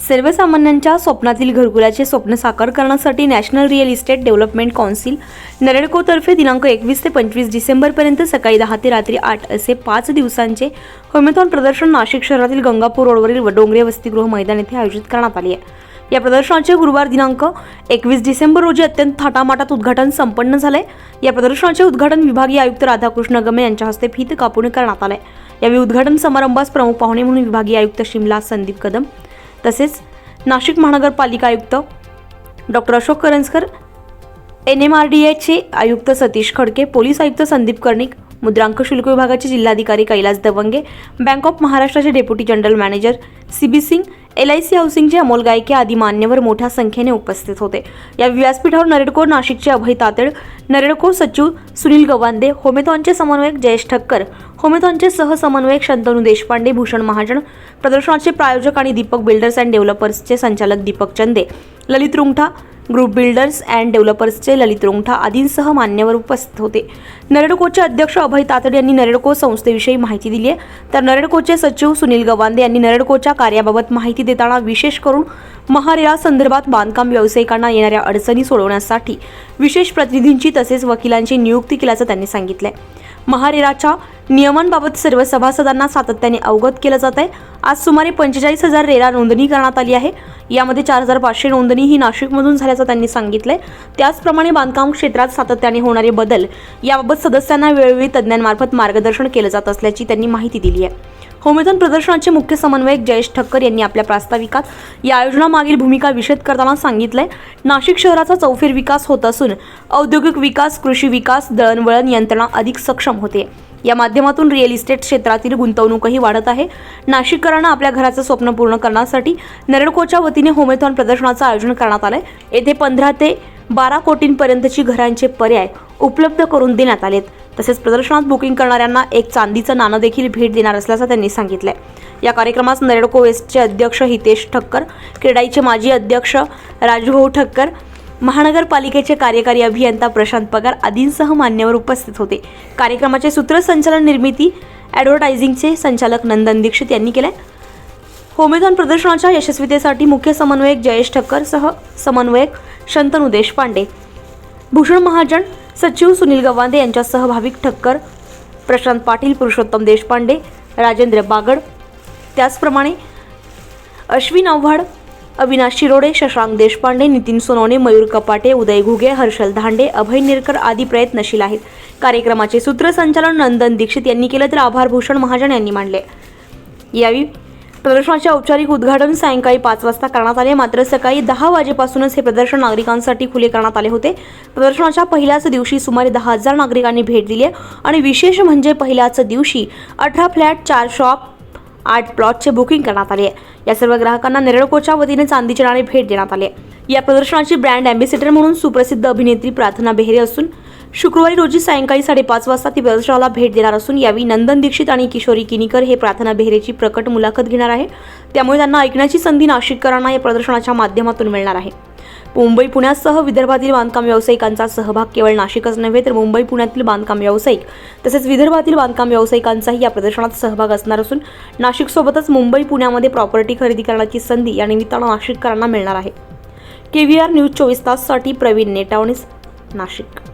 सर्वसामान्यांच्या स्वप्नातील घरकुलाचे स्वप्न साकार करण्यासाठी national real estate development council नरेडकोतर्फे दिनांक एकवीस ते पंचवीस डिसेंबरपर्यंत सकाळी दहा ते रात्री आठ असे पाच दिवसांचे होमेथॉन प्रदर्शन नाशिक शहरातील गंगापूर रोडवरील व- डोंगरे वसतिगृह मैदान येथे आयोजित करण्यात आले आहे. या प्रदर्शनाचे गुरुवार दिनांक एकवीस डिसेंबर रोजी अत्यंत थाटामाटात उद्घाटन संपन्न झाले या प्रदर्शनाचे उद्घाटन विभागीय आयुक्त राधाकृष्ण गमे यांच्या हस्ते फीत कापून करण्यात आले यावेळी उद्घाटन समारंभास प्रमुख पाहुणे म्हणून विभागीय आयुक्त शिमला संदीप कदम तसेच नाशिक महानगरपालिका आयुक्त doctor Ashok Karanjkar N M R D एचे आयुक्त सतीश खडके पोलीस आयुक्त संदीप कर्णिक मुद्रांक शुल्क विभागाचे जिल्हाधिकारी कैलास दवंगे बँक ऑफ महाराष्ट्राचे deputy general manager C B Singh L I C हाऊसिंगचे Amol Gayke आदी मान्यवर मोठ्या संख्येने उपस्थित होते. या व्यासपीठावर नरेडको नाशिकचे अभय तातेड नरेडको सचिव सुनील गवांदे होमेथॉनचे समन्वयक जयेश ठक्कर होमेथॉनचे सहसमन्वयक शंतनू देशपांडे भूषण महाजन प्रदर्शनाचे प्रायोजक आणि दीपक बिल्डर्स अँड डेव्हलपर्सचे संचालक Deepak Chande Lalit Rungtha group builders and डेव्हलपर्सचे Lalit Rungtha आदींसह मान्यवर उपस्थित होते. नरेडकोचे अध्यक्ष अभय तातड यांनी नरेडको संस्थेविषयी माहिती दिली आहे. तर नरेडकोचे सचिव सुनील गवांदे यांनी नरेडकोच्या कार्याबाबत माहिती देताना विशेष करून महारेरा संदर्भात बांधकाम व्यावसायिकांना येणाऱ्या अडचणी सोडवण्यासाठी विशेष प्रतिनिधींची तसेच वकिलांची नियुक्ती केल्याचं त्यांनी सांगितलंय. महारेराच्या नियमांबाबत सर्व सभासदांना सातत्याने अवगत केलं जात आहे. आज सुमारे पंचेचाळीस हजार रेरा नोंदणी करण्यात आली आहे. यामध्ये चार हजार पाचशे नोंदणी ही नाशिकमधून झाल्याचं त्यांनी सांगितलंय. त्याचप्रमाणे बांधकाम क्षेत्रात सातत्याने होणारे बदल याबाबत सदस्यांना वेळोवेळी तज्ज्ञांमार्फत मार्गदर्शन केलं जात असल्याची त्यांनी माहिती दिली आहे होमेथॉन प्रदर्शनाचे मुख्य समन्वयक जयेश ठक्कर यांनी आपल्या प्रास्ताविकात या आयोजनामागील भूमिका विषद करताना सांगितलंय. नाशिक शहराचा चौफेर विकास होत असून औद्योगिक विकास कृषी विकास दळणवळण यंत्रणा अधिक सक्षम होते. या माध्यमातून रिअल इस्टेट क्षेत्रातील गुंतवणूकही वाढत आहे. नाशिककरांना आपल्या घराचं स्वप्न पूर्ण करण्यासाठी नरेडकोच्या वतीने होमेथॉन प्रदर्शनाचं आयोजन करण्यात आलंय. येथे पंधरा ते बारा कोटींपर्यंतची घरांचे पर्याय उपलब्ध करून देण्यात आलेत. तसेच प्रदर्शनात बुकिंग करणाऱ्यांना एक चांदीचं नाणं देखील भेट देणार असल्याचं त्यांनी सांगितलंय. या कार्यक्रमास नरेडको वेस्टचे अध्यक्ष हितेश ठक्कर क्रेडाईचे माजी अध्यक्ष राजभाऊ ठक्कर महानगरपालिकेचे कार्यकारी अभियंता प्रशांत पगार आदींसह मान्यवर उपस्थित होते. कार्यक्रमाचे सूत्रसंचालन निर्मिती ॲडव्हर्टायझिंगचे संचालक नंदन दीक्षित यांनी केले. होमेथॉन प्रदर्शनाच्या यशस्वीतेसाठी मुख्य समन्वयक जयेश ठक्कर सह समन्वयक शंतनू देशपांडे. भूषण महाजन सचिव सुनील गवांदे यांच्यासह भाविक ठक्कर प्रशांत पाटील पुरुषोत्तम देशपांडे राजेंद्र बागड. त्याचप्रमाणे अश्विन आव्हाड अविनाश शिरोडे शशांक देशपांडे नितीन सोनवणे मयूर कपाटे उदय घुगे हर्षल धांडे अभय निरकर आदी प्रयत्नशील आहेत. कार्यक्रमाचे सूत्रसंचालन नंदन दीक्षित यांनी केलं तर आभारभूषण महाजन यांनी मांडले. यावेळी प्रदर्शनाचे औपचारिक उद्घाटन सायंकाळी पाच वाजता करण्यात आले. मात्र सकाळी दहा वाजेपासूनच हे प्रदर्शन नागरिकांसाठी खुले करण्यात आले होते. प्रदर्शनाच्या पहिल्याच दिवशी सुमारे दहा हजार नागरिकांनी भेट दिली आणि विशेष म्हणजे पहिल्याच दिवशी अठरा फ्लॅट चार शॉप आठ प्लॉटचे बुकिंग करण्यात आले. आहे या सर्व ग्राहकांना निरळकोच्या वतीने चांदीचे नाणे भेट देण्यात आले. या प्रदर्शनाची ब्रँड अँबॅसिडर म्हणून सुप्रसिद्ध अभिनेत्री प्रार्थना बेहरे असून शुक्रवारी रोजी सायंकाळी साडेपाच वाजता ती प्रदर्शनाला भेट देणार असून यावेळी नंदन दीक्षित आणि किशोरी किनीकर हे प्रार्थना बेहरेची प्रकट मुलाखत घेणार आहे. त्यामुळे त्यांना ऐकण्याची संधी नाशिककरांना या प्रदर्शनाच्या माध्यमातून मिळणार आहे. मुंबई पुण्यासह विदर्भातील बांधकाम व्यावसायिकांचा सहभाग केवळ नाशिकच नव्हे तर मुंबई पुण्यातील बांधकाम व्यावसायिक तसेच विदर्भातील बांधकाम व्यावसायिकांचाही या प्रदर्शनात सहभाग असणार असून नाशिकसोबतच मुंबई पुण्यामध्ये प्रॉपर्टी खरेदी करण्याची संधी या निमित्तानं नाशिककरांना मिळणार आहे. के व्ही आर न्यूज चोवीस ताससाठी प्रवीण नेटावणीस नाशिक.